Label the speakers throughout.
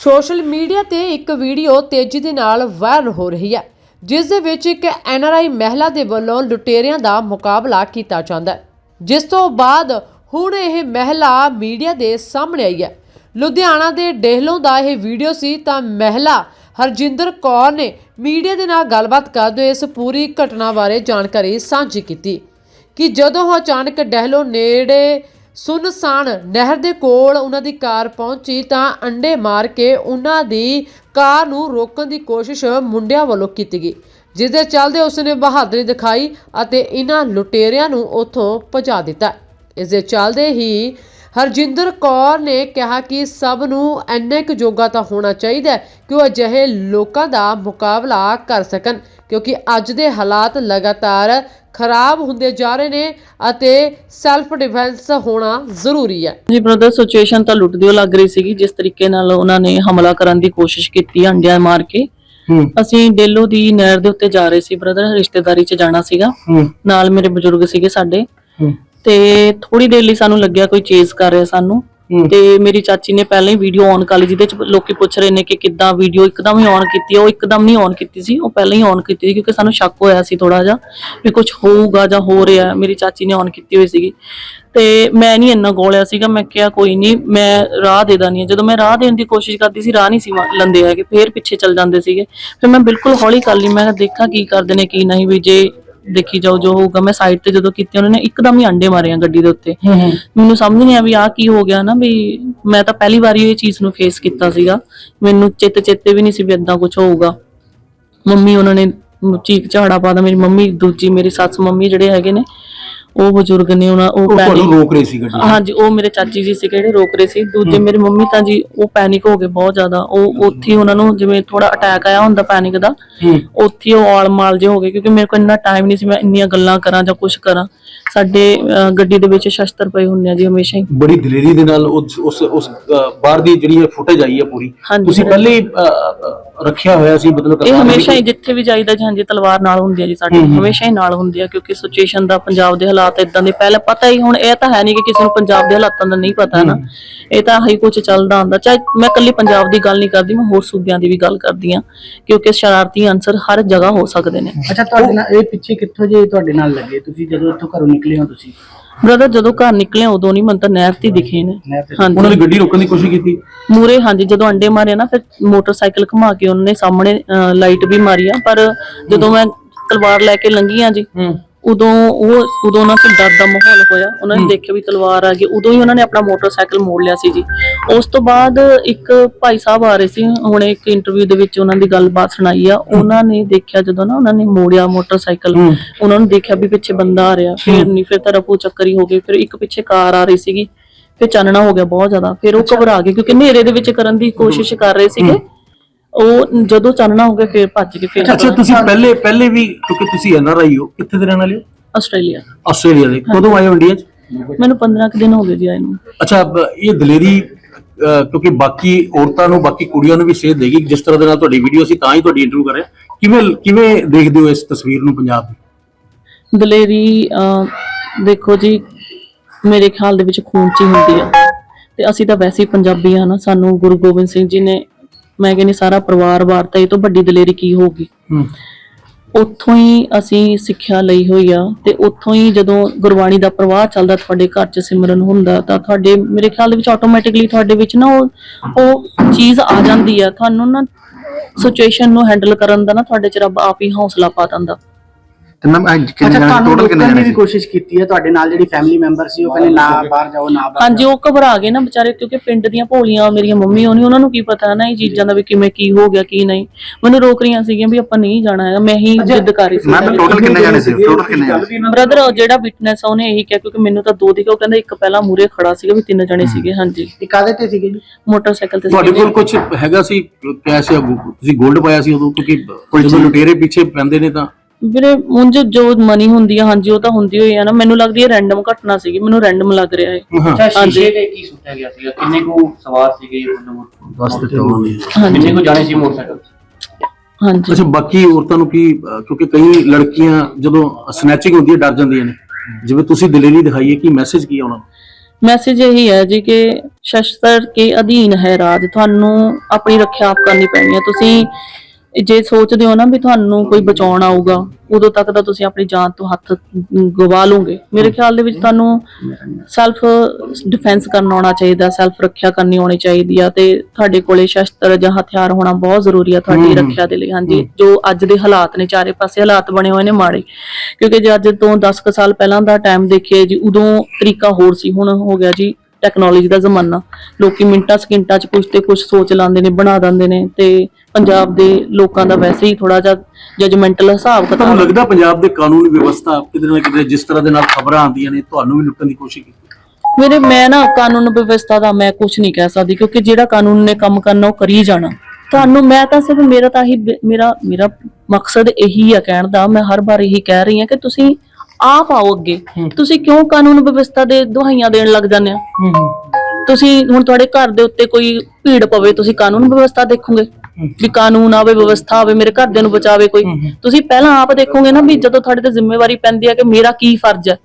Speaker 1: Social media ਤੇ ਇੱਕ video ਤੇਜ਼ੀ ਦੇ ਨਾਲ ਵਾਇਰਲ ਹੋ ਰਹੀ ਹੈ, ਜਿਸ ਦੇ ਵਿੱਚ ਇੱਕ ਐਨਆਰਆਈ ਮਹਿਲਾ ਦੇ ਵੱਲੋਂ ਲੁਟੇਰਿਆਂ ਦਾ ਮੁਕਾਬਲਾ ਕੀਤਾ ਜਾਂਦਾ ਹੈ। ਜਿਸ ਤੋਂ ਬਾਅਦ ਹੁਣ ਇਹ ਮਹਿਲਾ ਮੀਡੀਆ ਦੇ ਸਾਹਮਣੇ ਆਈ ਹੈ। ਲੁਧਿਆਣਾ ਦੇ ਡੇਹਲੋਂ ਦਾ ਇਹ ਵੀਡੀਓ ਸੀ, ਤਾਂ ਮਹਿਲਾ ਹਰਜਿੰਦਰ ਕੌਰ ਨੇ ਮੀਡੀਆ ਦੇ ਨਾਲ ਗੱਲਬਾਤ ਕਰਦੇ ਹੋਏ ਇਸ ਪੂਰੀ ਘਟਨਾ ਬਾਰੇ ਜਾਣਕਾਰੀ ਸਾਂਝੀ ਕੀਤੀ ਕਿ ਜਦੋਂ ਉਹ ਅਚਾਨਕ ਡਹਿਲੋ ਨੇੜੇ ਸੁਨਸਾਨ ਨਹਿਰ ਦੇ ਕੋਲ ਉਹਨਾਂ ਦੀ ਕਾਰ ਪਹੁੰਚੀ ਤਾਂ ਅੰਡੇ ਮਾਰ ਕੇ ਉਹਨਾਂ ਦੀ ਕਾਰ ਨੂੰ ਰੋਕਣ ਦੀ ਕੋਸ਼ਿਸ਼ ਮੁੰਡਿਆਂ ਵੱਲੋਂ ਕੀਤੀ ਗਈ ਜਿਸ ਦੇ ਚੱਲਦੇ ਉਸਨੇ ਬਹਾਦਰੀ ਦਿਖਾਈ ਅਤੇ ਇਹਨਾਂ ਲੁਟੇਰਿਆਂ ਨੂੰ ਉੱਥੋਂ ਭਜਾ ਦਿੱਤਾ। ਇਸ ਦੇ ਚੱਲਦੇ ਹੀ ਹਰਜਿੰਦਰ ਕੌਰ ਨੇ ਕਿਹਾ ਕਿ ਸਭ ਨੂੰ ਇੰਨੇ ਕੁ ਜੋਗਾ ਤਾਂ ਹੋਣਾ ਚਾਹੀਦਾ ਕਿ ਉਹ ਅਜਿਹੇ ਲੋਕਾਂ ਦਾ ਮੁਕਾਬਲਾ ਕਰ ਸਕਣ, ਕਿਉਂਕਿ ਅੱਜ ਦੇ ਹਾਲਾਤ ਲਗਾਤਾਰ ਖਰਾਬ ਹੁੰਦੇ ਜਾ ਰਹੇ ਨੇ ਅਤੇ ਸੈਲਫ ਡਿਫੈਂਸ ਹੋਣਾ ਜ਼ਰੂਰੀ ਹੈ।
Speaker 2: ਜੀ ਬ੍ਰਦਰ ਸਿਚੁਏਸ਼ਨ ਤਾਂ ਲੁੱਟ ਦਿਓ ਲੱਗ ਰਹੀ ਸੀਗੀ। ਜਿਸ ਤਰੀਕੇ ਨਾਲ ਉਹਨਾਂ ਨੇ ਹਮਲਾ ਕਰਨ ਦੀ ਕੋਸ਼ਿਸ਼ ਕੀਤੀ ਅੰਡਿਆਂ ਮਾਰ ਕੇ।
Speaker 3: ਹੂੰ।
Speaker 2: ਅਸੀਂ ਡੇਲੋ ਦੀ ਨਹਿਰ ਦੇ ਉੱਤੇ ਜਾ ਰਹੇ ਸੀ ਬ੍ਰਦਰ ਰਿਸ਼ਤੇਦਾਰੀ 'ਚ ਜਾਣਾ ਸੀਗਾ।
Speaker 3: ਹੂੰ।
Speaker 2: ਨਾਲ ਮੇਰੇ ਬਜ਼ੁਰਗ ਸੀਗੇ ਸਾਡੇ।
Speaker 3: ਹੂੰ।
Speaker 2: ਤੇ ਥੋੜੀ ਦੇਰ ਲਈ ਸਾਨੂੰ ਲੱਗਿਆ ਕੋਈ ਚੇਜ਼ ਕਰ ਰਿਹਾ ਸਾਨੂੰ।
Speaker 3: ਹੂੰ।
Speaker 2: ਤੇ ਮੇਰੀ ਚਾਚੀ ਨੇ ਪਹਿਲਾਂ ਹੀ ਵੀਡੀਓ ਔਨ ਕਰ ਲਈ, ਜਿਹਦੇ ਚ ਲੋਕੀ ਪੁੱਛ ਰਹੇ ਨੇ ਕਿ ਕਿੱਦਾਂ ਵੀਡੀਓ ਇੱਕਦਮ ਹੀ ਔਨ ਕੀਤੀ ਹੈ ਉਹ ਇੱਕਦਮ ਨਹੀਂ ਔਨ ਕੀਤੀ ਸੀ, ਉਹ ਪਹਿਲਾਂ ਹੀ ਔਨ ਕੀਤੀ ਸੀ, ਕਿਉਂਕਿ ਸਾਨੂੰ ਸ਼ੱਕ ਹੋਇਆ ਸੀ ਥੋੜਾ ਜਿਹਾ ਵੀ ਕੁਝ ਹੋਊਗਾ ਜਾਂ ਹੋ ਰਿਹਾ। ਮੇਰੀ ਚਾਚੀ ਨੇ ਔਨ ਕੀਤੀ ਹੋਈ ਸੀਗੀ। ਤੇ ਮੈਂ ਨਹੀਂ ਇੰਨਾ ਗੋਲਿਆ ਸੀਗਾ, ਮੈਂ ਕਿਹਾ ਕੋਈ ਨਹੀਂ ਮੈਂ ਰਾਹ ਦੇ ਦਾਨੀ ਜਦੋਂ ਮੈਂ ਰਾਹ ਦੇਣ ਦੀ ਕੋਸ਼ਿਸ਼ ਕਰਦੀ ਸੀ, ਰਾਹ ਨਹੀਂ ਸੀ ਵਾ- ਲੰਦੇ ਹੈਗੇ, ਫੇਰ ਪਿੱਛੇ ਚੱਲ ਜਾਂਦੇ ਸੀਗੇ। ਫਿਰ ਮੈਂ ਬਿਲਕੁਲ ਹੌਲੀ ਕਰ ਲਈ, ਮੈਂ ਕਿਹਾ ਦੇਖਾਂ ਕੀ ਕਰਦੇ ਨੇ, ਕੀ ਨਹੀਂ ਵੀ ਜੇ ਦੇਖੀ ਜਾਓ ਜੋ ਹੋਊਗਾ ਮੈਂ ਸਾਈਡ ਤੇ ਜਦੋਂ ਕੀਤੀ ਉਹਨਾਂ ਨੇ ਇੱਕਦਮ ਹੀ ਅੰਡੇ ਮਾਰੇ ਆ ਗੱਡੀ ਦੇ ਉੱਤੇ। ਮੈਨੂੰ ਸਮਝ ਨਹੀਂ ਆ ਵੀ ਆ ਕੀ ਹੋ ਗਿਆ ਨਾ ਵੀ ਮੈਂ ਤਾਂ ਪਹਿਲੀ ਵਾਰੀ ਇਹ ਚੀਜ਼ ਨੂੰ ਫੇਸ ਕੀਤਾ ਸੀਗਾ। ਮੈਨੂੰ ਚਿੱਤ ਚੇਤੇ ਵੀ ਨਹੀਂ ਸੀ ਵੀ ਇਦਾਂ ਕੁਝ ਹੋਊਗਾ। ਮੰਮੀ ਉਹਨਾਂ ਨੇ ਚੀਕ ਝਾੜਾ ਪਾਦਾ ਮੇਰੀ ਮੰਮੀ ਦੂਜੀ ਮੇਰੀ ਸੱਸ ਮੰਮੀ ਜਿਹੜੇ ਹੈਗੇ ਨੇ ਉਹ ਬਜ਼ੁਰਗ ਨੇ ਉਹਨਾਂ ਉਹ
Speaker 3: ਉਹ ਤੁਹਾਨੂੰ
Speaker 2: ਪੈਨਿਕ
Speaker 3: ਰੋਕ ਰਹੀ ਸੀ ਗੱਡੀ।
Speaker 2: ਹਾਂਜੀ ਉਹ ਮੇਰੇ ਚਾਚੀ ਜੀ ਸੀ ਕਿਹੜੇ ਰੋਕ ਰਹੇ ਸੀ। ਦੂਜੇ ਮੇਰੀ ਮੰਮੀ ਤਾਂ ਜੀ ਉਹ ਪੈਨਿਕ ਹੋ ਗਏ ਬਹੁਤ ਜ਼ਿਆਦਾ। ਉਹ ਉੱਥੇ ਹੀ ਉਹਨਾਂ ਨੂੰ ਜਿਵੇਂ ਥੋੜਾ ਅਟੈਕ ਆਇਆ ਹੁੰਦਾ ਪੈਨਿਕ ਦਾ
Speaker 3: ਹੂੰ।
Speaker 2: ਉੱਥੇ ਹੀ ਉਹ ਆਲ ਮਾਲ ਜੇ ਹੋ ਗਏ ਕਿਉਂਕਿ ਮੇਰੇ ਕੋਲ ਇੰਨਾ ਟਾਈਮ ਨਹੀਂ ਸੀ ਮੈਂ ਇੰਨੀਆਂ ਗੱਲਾਂ ਕਰਾਂ ਜਾਂ ਕੁਝ ਕਰਾਂ। ਸਾਡੇ ਅਹ, ਗੱਡੀ ਦੇ ਵਿੱਚ ਸ਼ਸਤਰ ਪਏ ਹੁੰਦੇ ਆ ਜੀ ਹਮੇਸ਼ਾ ਹੀ।
Speaker 3: ਬੜੀ ਦਲੇਰੀ ਦੇ ਨਾਲ ਉਸ ਉਸ ਉਸ ਅ, ਬਾਹਰ ਦੀ ਜਿਹੜੀ ਫੁਟੇਜ ਆਈ ਹੈ ਪੂਰੀ
Speaker 2: ਹਾਂਜੀ
Speaker 3: ਤੁਸੀਂ। ਪਹਿਲੇ ਹੀ, ਅ, ਅ, ਰੱਖਿਆ ਹੋਇਆ ਸੀ ਮਤਲਬ
Speaker 2: ਇਹ ਹਮੇਸ਼ਾ ਹੀ ਜਿੱਥੇ ਵੀ ਜਾਈਦਾ ਜੀ ਹਾਂਜੀ ਤਲਵਾਰ ਨਾਲ ਹੁੰਦੀ ਆ ਜੀ ਸਾਡੇ ਹਮੇਸ਼ਾ ਹੀ ਨਾਲ ਹੁੰਦੀ ਆ ਕਿਉਂਕਿ ਸਿਚੁਏਸ਼ਨ ਦਾ ਪੰਜਾਬ ਦੇ ਹਾਲਾਤ ਇਦਾਂ ਦੇ ਪਹਿਲਾਂ ਪਤਾ ਹੀ ਹੁਣ ਇਹ ਤਾਂ ਹੈ ਨਹੀਂ ਕਿ ਕਿਸੇ ਨੂੰ ਪੰਜਾਬ ਦੇ ਹਾਲਾਤਾਂ ਦਾ ਨਹੀਂ ਪਤਾ ਨਾ। ਇਹ ਤਾਂ ਹੀ ਕੁਝ ਚੱਲਦਾ ਹੁੰਦਾ ਚਾਹੇ ਮੈਂ ਕੱਲੀ ਪੰਜਾਬ ਦੀ ਗੱਲ ਨਹੀਂ ਕਰਦੀ ਮੈਂ ਹੋਰ ਸੂਬਿਆਂ ਦੀ ਵੀ ਗੱਲ ਕਰਦੀ ਆ ਕਿਉਂਕਿ ਸ਼ਰਾਰਤੀ ਅਨਸਰ ਹਰ ਜਗ੍ਹਾ ਹੋ ਸਕਦੇ ਨੇ।
Speaker 4: ਅੱਛਾ ਤੁਹਾਡੇ ਨਾਲ ਇਹ ਪਿੱਛੇ ਕਿੱਥੋਂ ਜੇ ਤੁਹਾਡੇ ਨਾਲ ਲੱਗੇ? ਤੁਸੀਂ ਜਦੋਂ ਇੱਥੋਂ ਘਰੋਂ ਨਿਕਲੇ ਹੋ ਤੁਸੀਂ?
Speaker 2: ਬ੍ਰਦਰ ਜਦੋਂ ਘਰ ਨਿਕਲੇ ਉਦੋਂ ਨਹੀਂ ਮੈਨੂੰ ਤਾਂ ਨਹਿਰ ਤੇ ਹੀ ਦਿਖੇ ਨੇ।
Speaker 4: ਨਹਿਰ ਤੇ
Speaker 2: ਹਾਂਜੀ।
Speaker 3: ਉਹਨਾਂ ਨੇ ਗੱਡੀ ਰੋਕਣ ਦੀ ਕੋਸ਼ਿਸ਼ ਕੀਤੀ?
Speaker 2: ਮੂਰੇ ਹਾਂਜੀ ਜਦੋਂ ਅੰਡੇ ਮਾਰੇ ਨਾ ਫਿਰ ਮੋਟਰਸਾਈਕਲ ਘੁਮਾ ਕੇ ਉਹਨਾਂ ਨੇ ਸਾਹਮਣੇ ਲਾਈਟ ਵੀ ਮਾਰੀ ਆ ਪਰ ਜਦੋਂ ਮੈਂ ਤਲਵਾਰ ਲੈ ਕੇ ਲੰਘੀ ਆ ਜੀ
Speaker 3: ਹੂੰ।
Speaker 2: ਉਦੋਂ ਉਹ ਉਦੋਂ ਉਹਨਾਂ ਤੇ ਡਰ ਦਾ ਮਾਹੌਲ ਹੋਇਆ। ਉਹਨਾਂ ਨੇ ਦੇਖਿਆ ਵੀ ਤਲਵਾਰ ਆ ਗਈ। ਉਦੋਂ ਹੀ ਉਹਨਾਂ ਨੇ ਆਪਣਾ ਮੋਟਰਸਾਈਕਲ ਮੋੜ ਲਿਆ ਸੀ ਜੀ। ਉਸ ਤੋਂ ਬਾਅਦ ਇੱਕ ਭਾਈ ਸਾਹਿਬ ਆ ਰਹੇ ਸੀ। ਹੁਣ ਇੱਕ ਇੰਟਰਵਿਊ ਦੇ ਵਿੱਚ ਉਹਨਾਂ ਦੀ ਗੱਲਬਾਤ ਸੁਣਾਈ ਆ। ਉਹਨਾਂ ਨੇ ਦੇਖਿਆ ਜਦੋਂ ਨਾ ਉਹਨਾਂ ਨੇ ਮੋੜਿਆ ਮੋਟਰਸਾਈਕਲ। ਉਹਨਾਂ ਨੂੰ ਦੇਖਿਆ ਵੀ ਪਿੱਛੇ ਬੰਦਾ ਆ ਰਿਹਾ। ਫਿਰ ਨਹੀਂ ਫਿਰ ਤਾਂ ਰਫੂ ਚੱਕਰੀ ਹੋ ਗਈ ਫਿਰ ਇੱਕ ਪਿੱਛੇ ਕਾਰ ਆ ਰਹੀ ਸੀਗੀ। ਫਿਰ ਚਾਨਣਾ ਹੋ ਗਿਆ ਬਹੁਤ ਜ਼ਿਆਦਾ। ਫਿਰ ਉਹ ਘਬਰਾ ਗਏ ਕਿਉਂਕਿ ਹਨੇਰੇ ਦੇ ਵਿੱਚ ਕਰਨ ਦੀ ਕੋਸ਼ਿਸ਼ ਕਰ ਰਹੇ ਸੀਗੇ। ਉਹ ਜਦੋਂ ਚਾਨਣਾ ਹੋ ਗਿਆ ਫਿਰ ਭੱਜ ਕੇ ਫਿਰ
Speaker 3: ਅੱਛਾ ਤੁਸੀਂ ਪਹਿਲੇ ਪਹਿਲੇ ਵੀ ਕਿਉਂਕਿ ਤੁਸੀਂ ਐਨਆਰਆਈ ਹੋ ਕਿੱਥੇ ਦੇ ਰਹਿਣ ਵਾਲੇ ਹੋ?
Speaker 2: ਆਸਟ੍ਰੇਲੀਆ।
Speaker 3: ਆਸਟ੍ਰੇਲੀਆ ਦੇ। ਕਦੋਂ ਆਏ ਹੋ ਇੰਡੀਆ 'ਚ?
Speaker 2: ਮੈਨੂੰ 15 ਕੁ ਦਿਨ ਹੋ ਗਏ ਜੀ ਆਏ ਨੂੰ।
Speaker 3: ਅੱਛਾ ਬ- ਇਹ ਦਲੇਰੀ ਅ, ਕਿਉਂਕਿ ਬਾਕੀ ਔਰਤਾਂ ਨੂੰ ਬਾਕੀ ਕੁੜੀਆਂ ਨੂੰ ਵੀ ਸੇਧ ਦੇਗੀ ਜਿਸ ਤਰ੍ਹਾਂ ਦੇ ਨਾਲ ਤੁਹਾਡੀ ਵੀਡੀਓ ਸੀ ਤਾਂ ਹੀ ਤੁਹਾਡੀ ਇੰਟਰਵਿਊ ਕਰ ਰਿਹਾ ਕਿਵੇਂ ਕਿਵੇਂ ਦੇਖਦੇ ਹੋ ਇਸ ਤਸਵੀਰ ਨੂੰ ਪੰਜਾਬ ਦੀ?
Speaker 2: ਦਲੇਰੀ ਅਹ, ਦੇਖੋ ਜੀ ਮੇਰੇ ਖਿਆਲ ਦੇ ਵਿੱਚ ਖੂਨ ਚ ਹੀ ਹੁੰਦੀ ਆ। ਤੇ ਅਸੀਂ ਤਾਂ ਵੈਸੇ ਹੀ ਪੰਜਾਬੀ ਆ ਨਾ ਸਾਨੂੰ ਗੁਰੂ ਗੋਬਿੰਦ ਸਿੰਘ ਜੀ ਨੇ ਮੈਂ ਕਹਿੰਦੀ ਸਾਰਾ ਪਰਿਵਾਰ ਵਾਰਤਾ ਇਹ ਤੋਂ ਵੱਡੀ ਦਲੇਰੀ ਕੀ ਹੋਊਗੀ?
Speaker 3: ਹੂੰ।
Speaker 2: ਉੱਥੋਂ ਹੀ ਅਸੀਂ ਸਿੱਖਿਆ ਲਈ ਹੋਈ ਆ ਤੇ ਉੱਥੋਂ ਹੀ ਜਦੋਂ ਗੁਰਬਾਣੀ ਦਾ ਪ੍ਰਵਾਹ ਚੱਲਦਾ ਤੁਹਾਡੇ ਘਰ 'ਚ ਸਿਮਰਨ ਹੁੰਦਾ ਤਾਂ ਤੁਹਾਡੇ ਮੇਰੇ ਖਿਆਲ ਦੇ ਵਿੱਚ ਆਟੋਮੈਟਿਕਲੀ ਤੁਹਾਡੇ ਵਿੱਚ ਨਾ ਉਹ ਉਹ ਚੀਜ਼ ਆ ਜਾਂਦੀ ਆ। ਤੁਹਾਨੂੰ ਨਾ ਸਿਚੁਏਸ਼ਨ ਨੂੰ ਹੈਂਡਲ ਕਰਨ ਦਾ ਨਾ ਤੁਹਾਡੇ 'ਚ ਰੱਬ ਆਪ ਹੀ ਹੌਸਲਾ ਪਾ ਦਿੰਦਾ।
Speaker 5: ਤੇ ਮੈਮ ਅੱਜ
Speaker 4: ਅੱਛਾ
Speaker 5: ਕਿੰਨੇ ਜਾਣੇ
Speaker 4: ਤੁਹਾਨੂੰ
Speaker 5: ਟੋਟਲ ਕਿੰਨੇ
Speaker 4: ਰੋਕਣ ਦੀ
Speaker 5: ਜਾਣੇ
Speaker 4: ਵੀ
Speaker 5: ਸੀ?
Speaker 4: ਕੋਸ਼ਿਸ਼ ਕੀਤੀ ਹੈ ਤੁਹਾਡੇ ਨਾਲ ਜਿਹੜੀ ਫੈਮਿਲੀ ਮੈਂਬਰ ਸੀ ਉਹ ਕਹਿੰਦੇ ਨਾ ਬਾਹਰ ਜਾਓ ਨਾ ਬਾਹਰ
Speaker 2: ਹਾਂਜੀ ਉਹ ਘਬਰਾ ਗਏ ਨਾ ਵਿਚਾਰੇ ਕਿਉਂਕਿ ਪਿੰਡ ਦੀਆਂ ਭੋਲੀਆਂ ਮੇਰੀਆਂ ਮੰਮੀ ਹੋਣੀ ਉਹਨਾਂ ਨੂੰ ਕੀ ਪਤਾ ਨਾ ਇਹ ਚੀਜ਼ਾਂ ਦਾ ਵੀ ਕਿਵੇਂ ਕੀ ਹੋ ਗਿਆ ਕੀ ਨਹੀਂ। ਮੈਨੂੰ ਰੋਕ ਰਹੀਆਂ ਸੀਗੀਆਂ ਵੀ ਆਪਾਂ ਨਹੀਂ ਜਾਣਾ ਹੈਗਾ ਮੈਂ ਹੀ ਜਿੱਦ ਕਰ ਰਹੀ ਸੀ।
Speaker 5: ਮੈਮ ਟੋਟਲ ਕਿੰਨੇ ਜਾਣੇ ਸੀ? ਟੋਟਲ ਕਿੰਨੇ ਜਾਣੇ ਸੀ?
Speaker 2: ਬ੍ਰਦਰ ਜਿਹੜਾ ਵਿਟਨੈਸ ਆ ਉਹਨੇ ਇਹੀ ਕਿਹਾ ਕਿਉਂਕਿ ਮੈਨੂੰ ਤਾਂ ਦੋ ਦਿਖੇ ਉਹ ਕਹਿੰਦਾ ਇੱਕ ਪਹਿਲਾਂ ਮੂਰੇ ਖੜਾ ਸੀਗਾ ਵੀ ਤਿੰਨ ਜਣੇ ਸੀਗੇ ਹਾਂਜੀ।
Speaker 4: ਇਹ ਕਾਹਦੇ ਤੇ ਸੀਗੇ ਜੀ?
Speaker 2: ਮੋਟਰਸਾਈਕਲ ਤੇ
Speaker 3: ਤੁਹਾਡੇ
Speaker 2: ਸੀਗੇ
Speaker 3: ਕੋਲ ਕੁਝ ਹੈਗਾ ਸੀ ਕੈਸ਼ ਜਾਂ ਗੋ- ਤੁਸੀਂ 골ਡ ਪਾਇਆ ਸੀ ਉਦੋਂ ਕਿਉਂਕਿ ਜਦੋਂ ਲੁਟੇਰੇ ਪਿੱਛੇ ਪੈਂਦੇ ਨੇ ਤਾਂ।
Speaker 2: ਵੀਰੇ ਉਂਝ ਜੋ ਮਨੀ ਹੁੰਦੀ ਆ ਹਾਂਜੀ ਉਹ ਤਾਂ ਹੁੰਦੀ ਹੋਈ ਆ ਨਾ। ਮੈਨੂੰ ਲੱਗਦੀ ਹੈ ਰੈਂਡਮ ਘਟਨਾ ਸੀਗੀ ਮੈਨੂੰ ਰੈਂਡਮ ਲੱਗ ਰਿਹਾ ਹੈ
Speaker 3: ਹਾਂ।
Speaker 6: ਅੱਛਾ
Speaker 2: ਹਾਂਜੀ।
Speaker 6: ਸ਼ੀਸ਼ੇ ਤੇ ਕੀ ਸੁੱਟਿਆ ਗਿਆ ਸੀਗਾ? ਕਿੰਨੇ ਕੁ ਸਵਾਰ ਸੀਗੇ
Speaker 3: ਉਹਨਾਂ ਨੇ
Speaker 2: ਹਾਂਜੀ।
Speaker 6: ਕਿੰਨੇ ਕੁ ਜਾਣੇ ਸੀ ਮੋਟਰਸਾਈਕਲ ਤੇ?
Speaker 2: ਹਾਂਜੀ।
Speaker 3: ਅੱਛਾ ਬਾਕੀ ਔਰਤਾਂ ਨੂੰ ਕੀ ਕਿਉਂਕਿ ਕਈ ਲੜਕੀਆਂ ਜਦੋਂ ਸਨੈਚਿੰਗ ਹੁੰਦੀ ਹੈ ਡਰ ਜਾਂਦੀਆਂ ਨੇ। ਜਿਵੇਂ ਤੁਸੀਂ ਦਲੇਰੀ ਦਿਖਾਈ ਹੈ ਕੀ ਮੈਸੇਜ ਕੀ ਹੈ ਉਹਨਾਂ ਨੂੰ?
Speaker 2: ਮੈਸੇਜ ਇਹੀ ਹੈ ਜੀ ਕਿ ਸ਼ਸਤਰ ਕੇ ਅਧੀਨ ਹੈ ਰਾਜ। ਤੁਹਾਨੂੰ ਆਪਣੀ ਰੱਖਿਆ ਆਪ ਕਰਨੀ ਪੈਣੀ ਹੈ। ਤੁਸੀਂ ਜੇ ਸੋਚਦੇ ਹੋ ਨਾ ਵੀ ਤੁਹਾਨੂੰ ਕੋਈ ਬਚਾਉਣ ਆਊਗਾ ਉਦੋਂ ਤੱਕ ਤਾਂ ਤੁਸੀਂ ਆਪਣੀ ਜਾਨ ਤੋਂ ਹੱਥ ਗਵਾ ਲੋਗੇ ਮੇਰੇ ਖਿਆਲ ਦੇ ਵਿੱਚ ਤੁਹਾਨੂੰ ਸੈਲਫ ਡਿਫੈਂਸ ਕਰਨਾ ਆਉਣਾ ਚਾਹੀਦਾ ਸੈਲਫ ਰੱਖਿਆ ਕਰਨੀ ਆਉਣੀ ਚਾਹੀਦੀ ਆ ਤੇ ਤੁਹਾਡੇ ਕੋਲੇ ਸ਼ਸਤਰ ਜਾਂ ਹਥਿਆਰ ਹੋਣਾ ਬਹੁਤ ਜ਼ਰੂਰੀ ਆ ਤੁਹਾਡੀ ਰੱਖਿਆ ਦੇ ਲਈ ਹਾਂਜੀ। ਜੋ ਅੱਜ ਦੇ ਹਾਲਾਤ ਨੇ ਚਾਰੇ ਪਾਸੇ ਹਾਲਾਤ ਬਣੇ ਹੋਏ ਨੇ ਮਾੜੇ। ਕਿਉਂਕਿ ਜੇ ਅੱਜ ਤੋਂ 10 ਕੁ ਸਾਲ ਪਹਿਲਾਂ ਦਾ ਟਾਈਮ ਦੇਖੀਏ ਜੀ ਉਦੋਂ ਤਰੀਕਾ ਹੋਰ ਸੀ ਹੁਣ ਹੋ ਗਿਆ ਜੀ ਟੈਕਨੋਲੋਜੀ ਦਾ ਜ਼ਮਾਨਾ। ਲੋਕੀ ਮਿੰਟਾਂ ਸਕਿੰਟਾਂ 'ਚ ਕੁਝ ਤੇ ਕੁਝ ਸੋਚ ਲਾਉਂਦੇ ਨੇ ਬਣਾ ਦਿੰਦੇ ਨੇ ਤੇ ਪੰਜਾਬ ਦੇ ਲੋਕਾਂ ਦਾ ਵੈਸੇ ਹੀ ਥੋੜਾ ਜਿਹਾ ਜਜਮੈਂਟਲ ਹਿਸਾਬ
Speaker 3: ਤੁਹਾਨੂੰ
Speaker 2: ਕਿਤਾਬ
Speaker 3: ਲੱਗਦਾ ਪੰਜਾਬ ਦੇ ਕਾਨੂੰਨੀ ਵਿਵਸਥਾ ਕਿਤੇ ਨਾ ਕਿਤੇ ਜਿਸ ਤਰ੍ਹਾਂ ਦੇ ਨਾਲ ਖਬਰਾਂ ਆਉਂਦੀਆਂ ਨੇ ਤੁਹਾਨੂੰ ਵੀ ਲੁੱਟਣ ਦੀ ਕੋਸ਼ਿਸ਼ ਕੀਤੀ?
Speaker 2: ਮੇਰੇ ਮੈਂ ਨਾ ਕਾਨੂੰਨ ਵਿਵਸਥਾ ਦਾ ਮੈਂ ਕੁਝ ਨਹੀਂ ਕਹਿ ਸਕਦੀ ਕਿਉਂਕਿ ਜਿਹੜਾ ਕਾਨੂੰਨ ਨੇ ਕੰਮ ਕਰਨਾ ਉਹ ਕਰੀ ਜਾਣਾ। ਤੁਹਾਨੂੰ ਮੈਂ ਤਾਂ ਸਿਰਫ ਮੇਰਾ ਤਾਂ ਹੀ ਮੇਰਾ ਮੇਰਾ ਮਕਸਦ ਇਹੀ ਆ ਕਹਿਣ ਦਾ ਮੈਂ ਹਰ ਵਾਰ ਇਹੀ ਕਹਿ ਰਹੀ ਹਾਂ ਕਿ ਤੁਸੀਂ ਆਪ ਆਓ ਅੱਗੇ। ਤੁਸੀਂ ਕਿਉਂ ਕਾਨੂੰਨ ਵਿਵਸਥਾ ਦੇ ਦੁਹਾਈਆਂ ਦੇਣ ਲੱਗ ਜਾਂਦੇ ਆ ਤੁਸੀਂ ਹੁਣ ਤੁਹਾਡੇ ਘਰ ਦੇ ਉੱਤੇ ਕੋਈ ਭੀੜ ਪਵੇ ਤੁਸੀਂ ਕਾਨੂੰਨ ਵਿਵਸਥਾ ਦੇਖੋਗੇ। ਵੀ ਕਾਨੂੰਨ ਆਵੇ ਵਿਵਸਥਾ ਆਵੇ ਮੇਰੇ ਘਰਦਿਆਂ ਨੂੰ ਬਚਾਵੇ ਕੋਈ। ਤੁਸੀਂ ਪਹਿਲਾਂ ਆਪ ਦੇਖੋਗੇ ਨਾ ਵੀ ਜਦੋਂ ਤੁਹਾਡੇ ਤੇ ਜ਼ਿੰਮੇਵਾਰੀ ਪੈਂਦੀ ਹੈ ਕਿ ਮੇਰਾ ਕੀ ਫਰਜ਼ ਹੈ।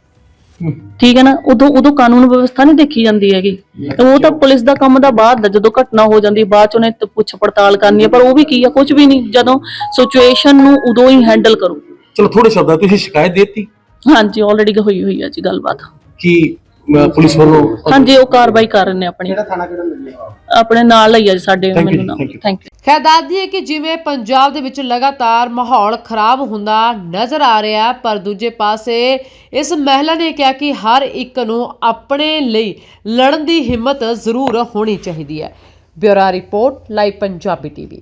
Speaker 2: ਠੀਕ ਹੈ ਨਾ? ਉਦੋਂ ਉਦੋਂ ਕਾਨੂੰਨ ਵਿਵਸਥਾ ਨਹੀਂ ਦੇਖੀ ਜਾਂਦੀ ਹੈਗੀ। ਉਹ ਤਾਂ ਪੁਲਿਸ ਦਾ ਕੰਮ ਦਾ ਬਾਅਦ ਦਾ ਜਦੋਂ ਘਟਨਾ ਹੋ ਜਾਂਦੀ ਬਾਅਦ ਚ ਉਹਨੇ ਪੁੱਛ ਪੜਤਾਲ ਕਰਨੀ ਹੈ ਪਰ ਉਹ ਵੀ ਕੀ ਆ ਕੁਝ ਵੀ ਨਹੀਂ। ਜਦੋਂ ਸਿਚੁਏਸ਼ਨ ਨੂੰ ਉਦੋਂ ਹੀ ਹੈਂਡਲ ਕਰੋ।
Speaker 3: ਚਲੋ ਥੋੜੇ ਸ਼ਬਦਾਂ ਤੁਸੀਂ ਸ਼ਿਕਾਇਤ ਦਿੱਤੀ।
Speaker 2: ਹਾਂਜੀ ਆਲਰੇਡੀ ਹੋਈ ਹੋਈ ਹੈ ਜੀ ਗੱਲਬਾਤ।
Speaker 3: ਕਿ ਅਹ, ਪੁਲਿਸ ਵੱਲੋਂ
Speaker 2: ਹਾਂਜੀ ਉਹ ਕਾਰਵਾਈ ਕਰ ਰਹੇ ਨੇ ਆਪਣੀ।
Speaker 4: ਥਾਣਾ ਕਿਹੜਾ ਲੱਗਿਆ
Speaker 2: ਆਪਣੇ ਨਾਲ ਹੀ ਆ ਜੀ ਸਾਡੇ
Speaker 3: Thank you
Speaker 2: ਮੈਨੂੰ
Speaker 3: ਜੀ, thank you.
Speaker 2: ਥੈਂਕ ਯੂ
Speaker 1: ਖੈਰ ਦੱਸਦੀ ਹੈ ਕਿ ਜਿਵੇਂ ਪੰਜਾਬ ਦੇ ਵਿੱਚ ਲਗਾਤਾਰ ਮਾਹੌਲ ਖਰਾਬ ਹੁੰਦਾ ਨਜ਼ਰ ਆ ਰਿਹਾ ਹੈ, ਪਰ ਦੂਜੇ ਪਾਸੇ ਇਸ ਮਹਿਲਾ ਨੇ ਕਿਹਾ ਕਿ ਹਰ ਇੱਕ ਨੂੰ ਆਪਣੇ ਲਈ ਲੜਨ ਦੀ ਹਿੰਮਤ ਜ਼ਰੂਰ ਹੋਣੀ ਚਾਹੀਦੀ ਹੈ। Bureau report live Punjabi TV.